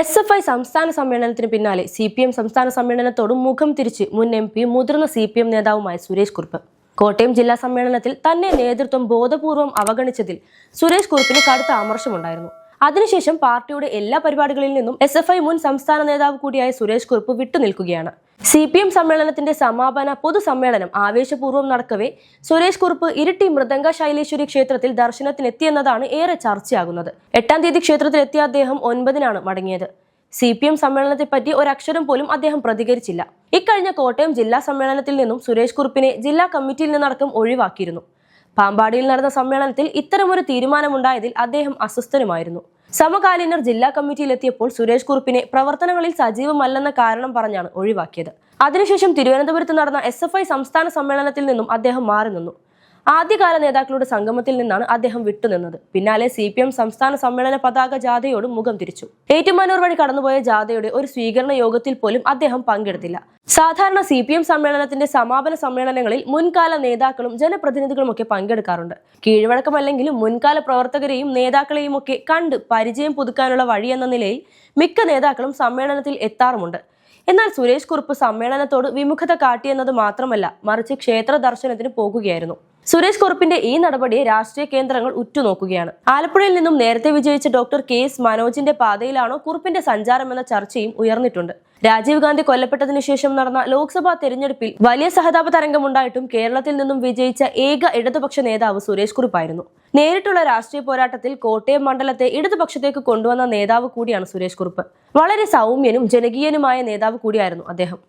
S F I സംസ്ഥാന സമ്മേളനത്തിന് പിന്നാലെ സി പി എം സംസ്ഥാന സമ്മേളനത്തോട് മുഖം തിരിച്ച് മുൻ എം പി മുതിർന്ന സി പി എം നേതാവുമായ സുരേഷ് കുറുപ്പ്. കോട്ടയം ജില്ലാ സമ്മേളനത്തിൽ തന്നെ നേതൃത്വം ബോധപൂർവം അവഗണിച്ചതിൽ സുരേഷ് കുറുപ്പിന് കടുത്ത ആമർശമുണ്ടായിരുന്നു. അതിനുശേഷം പാർട്ടിയുടെ എല്ലാ പരിപാടികളിൽ നിന്നും എസ് മുൻ സംസ്ഥാന നേതാവ് കൂടിയായ സുരേഷ് കുറുപ്പ് വിട്ടുനിൽക്കുകയാണ്. സി പി എം സമ്മേളനത്തിന്റെ സമാപന പൊതുസമ്മേളനം ആവേശപൂർവം നടക്കവേ. സുരേഷ് കുറുപ്പ് ഇരിട്ടി മൃദംഗ ശൈലേശ്വരി ക്ഷേത്രത്തിൽ ദർശനത്തിനെത്തിയെന്നതാണ് ഏറെ ചർച്ചയാകുന്നത്. എട്ടാം തീയതി ക്ഷേത്രത്തിലെത്തിയ അദ്ദേഹം ഒൻപതിനാണ് മടങ്ങിയത്. സി പി എം സമ്മേളനത്തെപ്പറ്റി ഒരക്ഷരം പോലും അദ്ദേഹം പ്രതികരിച്ചില്ല. ഇക്കഴിഞ്ഞ കോട്ടയം ജില്ലാ സമ്മേളനത്തിൽ നിന്നും സുരേഷ് കുറുപ്പിനെ ജില്ലാ കമ്മിറ്റിയിൽ നിന്നടക്കം ഒഴിവാക്കിയിരുന്നു. പാമ്പാടിയിൽ നടന്ന സമ്മേളനത്തിൽ ഇത്തരമൊരു തീരുമാനമുണ്ടായതിൽ അദ്ദേഹം അസ്വസ്ഥനുമായിരുന്നു. സമകാലീനർ ജില്ലാ കമ്മിറ്റിയിലെത്തിയപ്പോൾ സുരേഷ് കുറുപ്പിനെ പ്രവർത്തനങ്ങളിൽ സജീവമല്ലെന്ന കാരണം പറഞ്ഞാണ് ഒഴിവാക്കിയത്. അതിനുശേഷം തിരുവനന്തപുരത്ത് നടന്ന എസ് സംസ്ഥാന സമ്മേളനത്തിൽ നിന്നും അദ്ദേഹം മാറി നിന്നു. ആദ്യകാല നേതാക്കളുടെ സംഗമത്തിൽ നിന്നാണ് അദ്ദേഹം വിട്ടുനിന്നത്. പിന്നാലെ സി പി എം സംസ്ഥാന സമ്മേളന പതാക ജാഥയോട് മുഖം തിരിച്ചു. ഏറ്റുമാനൂർ വഴി കടന്നുപോയ ജാഥയുടെ ഒരു സ്വീകരണ യോഗത്തിൽ പോലും അദ്ദേഹം പങ്കെടുത്തില്ല. സാധാരണ സി പി എം സമ്മേളനത്തിന്റെ സമാപന സമ്മേളനങ്ങളിൽ മുൻകാല നേതാക്കളും ജനപ്രതിനിധികളും ഒക്കെ പങ്കെടുക്കാറുണ്ട്. കീഴ്വഴക്കമല്ലെങ്കിലും മുൻകാല പ്രവർത്തകരെയും നേതാക്കളെയും ഒക്കെ കണ്ട് പരിചയം പുതുക്കാനുള്ള വഴിയെന്ന നിലയിൽ മിക്ക നേതാക്കളും സമ്മേളനത്തിൽ എത്താറുമുണ്ട്. എന്നാൽ സുരേഷ് കുറുപ്പ് സമ്മേളനത്തോട് വിമുഖത കാട്ടിയെന്നത് മാത്രമല്ല മറിച്ച് ക്ഷേത്ര ദർശനത്തിന് പോകുകയായിരുന്നു. സുരേഷ് കുറുപ്പിന്റെ ഈ നടപടിയെ രാഷ്ട്രീയ കേന്ദ്രങ്ങൾ ഉറ്റുനോക്കുകയാണ്. ആലപ്പുഴയിൽ നിന്നും നേരത്തെ വിജയിച്ച ഡോക്ടർ കെ എസ് മനോജിന്റെ പാതയിലാണോ കുറുപ്പിന്റെ സഞ്ചാരം എന്ന ചർച്ചയും ഉയർന്നിട്ടുണ്ട്. രാജീവ് ഗാന്ധി കൊല്ലപ്പെട്ടതിനു ശേഷം നടന്ന ലോക്സഭാ തെരഞ്ഞെടുപ്പിൽ വലിയ സഹതാപ തരംഗമുണ്ടായിട്ടും കേരളത്തിൽ നിന്നും വിജയിച്ച ഏക ഇടതുപക്ഷ നേതാവ് സുരേഷ് കുറുപ്പായിരുന്നു. നേരിട്ടുള്ള രാഷ്ട്രീയ പോരാട്ടത്തിൽ കോട്ടയം മണ്ഡലത്തെ ഇടതുപക്ഷത്തേക്ക് കൊണ്ടുവന്ന നേതാവ് കൂടിയാണ് സുരേഷ് കുറുപ്പ്. വളരെ സൗമ്യനും ജനകീയനുമായ നേതാവ് കൂടിയായിരുന്നു അദ്ദേഹം.